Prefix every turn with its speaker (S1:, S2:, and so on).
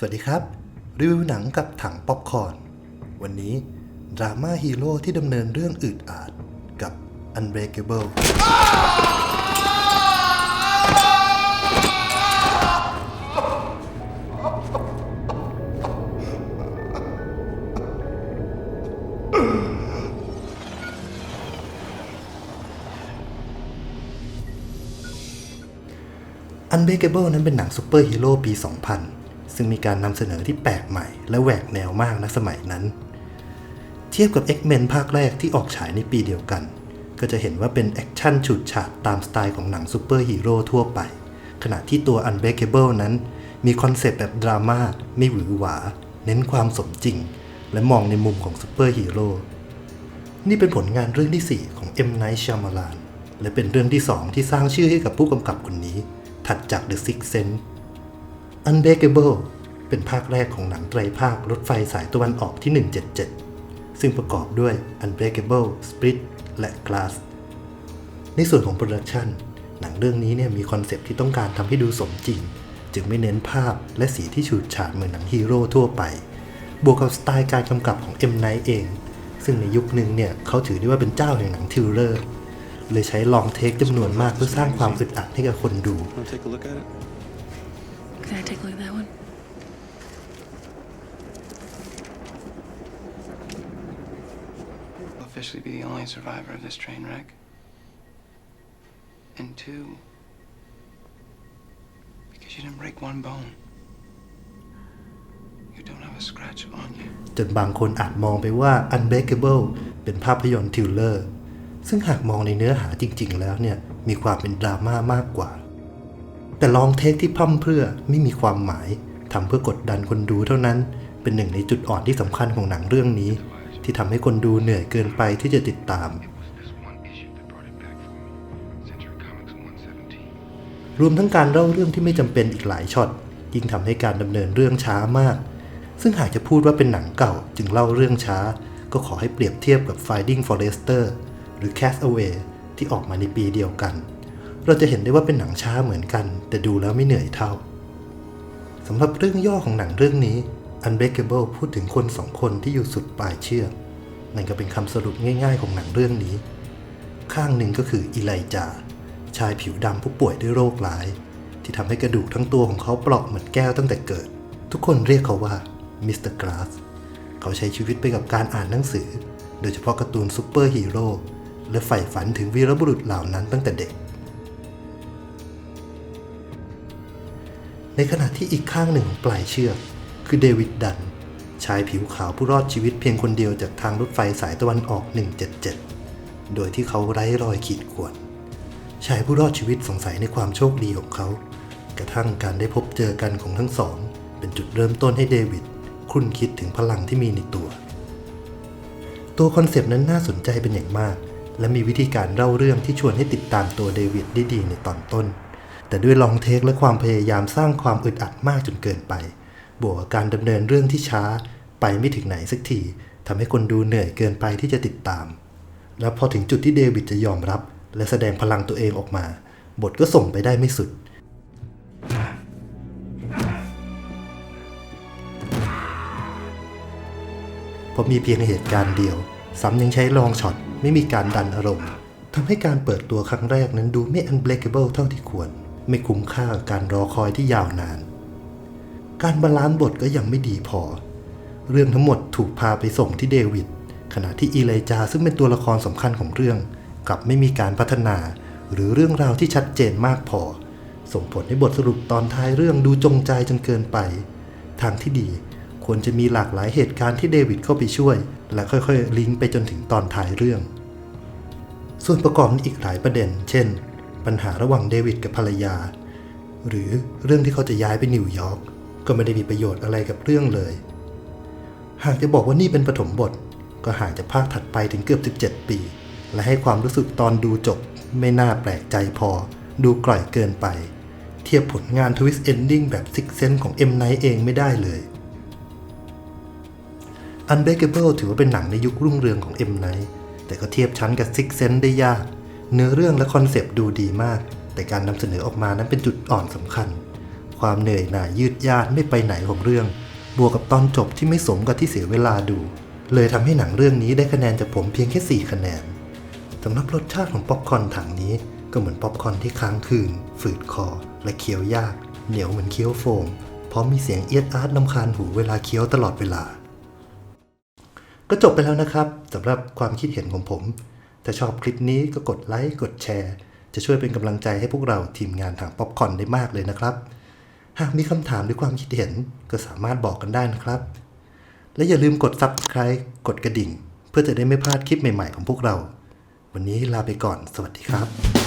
S1: สวัสดีครับ รีวิวหนังกับถังป๊อปคอร์นวันนี้ ดราม่าฮีโร่ที่ดำเนินเรื่องอืดอาดกับ Unbreakable อันเบเกเบิลนั้นเป็นหนังซูเปอร์ฮีโร่ปี 2000 ซึ่งมีการนำเสนอที่แปลกใหม่ และแหวกแนวมากนสมัยนั้น เทียบกับ X-Men ภาคแรกที่ออกฉายในปีเดียวกัน ก็จะเห็นว่าเป็นแอคชั่นฉูดฉาดตามสไตล์ของหนังซูเปอร์ฮีโร่ทั่วไป ขณะที่ตัว Unbreakable นั้น มีคอนเซปต์แบบดราม่าไม่หวือหวา เน้นความสมจริง และมองในมุมของซูเปอร์ฮีโร่นี่เป็นผลงานเรื่องที่ 4 ของ M. Night Shyamalan และเป็นเรื่องที่ 2 ที่สร้างชื่อให้กับผู้กำกับคนนี้ ถัดจาก The Sixth Sense Unbreakable เป็นภาคแรกของหนังไตรภาครถไฟสายตะวันออกที่ 177 ซึ่งประกอบด้วย Unbreakable Split และ Glass ในส่วนของโปรดักชันหนังเรื่องนี้เนี่ยมีคอนเซปต์ที่ต้องการทำให้ดูสมจริง จึงไม่เน้นภาพและสีที่ฉูดฉาดเหมือนหนังฮีโร่ทั่วไป บวกกับสไตล์การกำกับของ M. Night เอง ซึ่งในยุคหนึ่งเนี่ยเขาถือได้ว่าเป็นเจ้าแห่งหนังทิลเลอร์ เลยใช้ลองเทคจำนวนมากเพื่อสร้างความอึดอัดให้กับคนดู
S2: Can I take a look at that one?
S3: You'll officially be the only survivor of this train wreck. And two, because you didn't break one bone. You don't have a scratch on you.
S1: จนบางคนอาจมองไปว่า Unbreakable เป็นภาพยนตร์ทิลเลอร์ ซึ่งหากมองในเนื้อหาจริง ๆ แล้วเนี่ย มีความเป็นดราม่ามากกว่า แต่ลองเทคที่พร่ำเพื่อไม่มีความหมายทำเพื่อกดดันคนดูเท่านั้น เป็นหนึ่งในจุดอ่อนที่สำคัญของหนังเรื่องนี้ ที่ทำให้คนดูเหนื่อยเกินไปที่จะติดตาม รวมทั้งการเล่าเรื่องที่ไม่จำเป็นอีกหลายช็อตยิ่งทำให้การดำเนินเรื่องช้ามาก ซึ่งหากจะพูดว่าเป็นหนังเก่าจึงเล่าเรื่องช้า ก็ขอให้เปรียบเทียบกับ Finding Forrester หรือ Castaway ที่ออกมาในปีเดียวกัน เราจะเห็นได้ว่าเป็นหนังช้าเหมือนกัน แต่ดูแล้วไม่เหนื่อยเท่าสำหรับเรื่องย่อของหนังเรื่องนี้ Unbreakable พูดถึงคนสองคนที่อยู่สุดปลายเชือกนั่นก็เป็นคำสรุปง่าย ๆ ของหนังเรื่องนี้ ข้างหนึ่งก็คืออีไลจา ชายผิวดำผู้ป่วยด้วยโรคร้าย ที่ทำให้กระดูกทั้งตัวของเขาเปราะเหมือนแก้วตั้งแต่เกิด ทุกคนเรียกเขาว่ามิสเตอร์ก s สเขาใช้ชีวิตไปกับการอ่านหนังสือ โดยเฉพาะการ์ตูนซูเปอร์ฮีโร่และใฝ่ฝันถึงวีรบุรุษเหล่านั้นตั้งแต่เด็ก ในขณะที่อีกข้างหนึ่งของปลายเชือก คือเดวิดดัน ชายผิวขาวผู้รอดชีวิตเพียงคนเดียวจากทางรถไฟสายตะวันออก 177 โดยที่เขาไร้รอยขีดข่วน ชายผู้รอดชีวิตสงสัยในความโชคดีของเขา กระทั่งการได้พบเจอกันของทั้งสอง เป็นจุดเริ่มต้นให้เดวิดครุ่นคิดถึงพลังที่มีในตัว ตัวคอนเซปต์นั้นน่าสนใจเป็นอย่างมาก และมีวิธีการเล่าเรื่องที่ชวนให้ติดตามตัวเดวิดได้ดีในตอนต้น แต่ด้วยลองเทคและความพยายามสร้างความอึดอัดมากจนเกินไป บวกกับการดำเนินเรื่องที่ช้าไปไม่ถึงไหนสักทีทำให้คนดูเหนื่อยเกินไปที่จะติดตาม แล้วพอถึงจุดที่เดวิดจะยอมรับ และแสดงพลังตัวเองออกมา บทก็ส่งไปได้ไม่สุด เพราะมีเพียงเหตุการณ์เดียว ซ้ำยังใช้ลองช็อตไม่มีการดันอารมณ์ทำให้การเปิดตัวครั้งแรกนั้นดูไม่ unbreakable เท่าที่ควร ไม่คุ้มค่าการรอคอยที่ยาวนาน การบาลานซ์บทก็ยังไม่ดีพอ เรื่องทั้งหมดถูกพาไปส่งที่เดวิด ขณะที่อีไลจาซึ่งเป็นตัวละครสำคัญของเรื่อง กลับไม่มีการพัฒนา หรือเรื่องราวที่ชัดเจนมากพอ ส่งผลให้บทสรุปตอนท้ายเรื่องดูจงใจจนเกินไป ทางที่ดีควรจะมีหลากหลายเหตุการณ์ที่เดวิดเข้าไปช่วย และค่อยๆ ลิงก์ไปจนถึงตอนท้ายเรื่อง ส่วนประกอบอีกหลายประเด็น เช่น ปัญหาระหว่างเดวิดกับภรรยา หรือเรื่องที่เขาจะย้ายไปนิวยอร์กก็ไม่ได้มีประโยชน์อะไรกับเรื่องเลย หากจะบอกว่านี่เป็นปฐมบท ก็ห่างจากภาคถัดไปถึงเกือบ 17 ปี และให้ความรู้สึกตอนดูจบ ไม่น่าแปลกใจพอ ดูกล่อยเกินไป เทียบผลงานทวิสต์เอนดิ้งแบบซิกเซนของ M. Night เองไม่ได้เลย Unbreakable ถือว่าเป็นหนังในยุครุ่งเรืองของ M. Night แต่ก็เทียบชั้นกับ Six Sense ได้ยาก เนื้อเรื่องและคอนเซปต์ดูดีมาก แต่การนำเสนอออกมานั้นเป็นจุดอ่อนสำคัญ ความเหนื่อยหน่ายยืดยาดไม่ไปไหนของเรื่อง บวกกับตอนจบที่ไม่สมกับที่เสียเวลาดู เลยทำให้หนังเรื่องนี้ได้คะแนนจากผมเพียงแค่ 4 คะแนนสำหรับรสชาติของป๊อปคอร์นถังนี้ก็เหมือนป๊อปคอร์นที่ค้างคืน ฝืดคอ และเคี้ยวยาก เหนียวเหมือนเคี้ยวโฟมพร้อมมีเสียงเอียดอาร์ตนำคาญหูเวลาเคี้ยวตลอดเวลา ก็จบไปแล้วนะครับสำหรับความคิดเห็นของผม ถ้าชอบคลิปนี้ก็กดไลค์กดแชร์ จะช่วยเป็นกำลังใจให้พวกเราทีมงานทางป๊อปคอร์นได้มากเลยนะครับ หากมีคำถามหรือความคิดเห็นก็สามารถบอกกันได้นะครับ และอย่าลืมกด Subscribe กดกระดิ่ง เพื่อจะได้ไม่พลาดคลิปใหม่ๆของพวกเรา วันนี้ลาไปก่อน สวัสดีครับ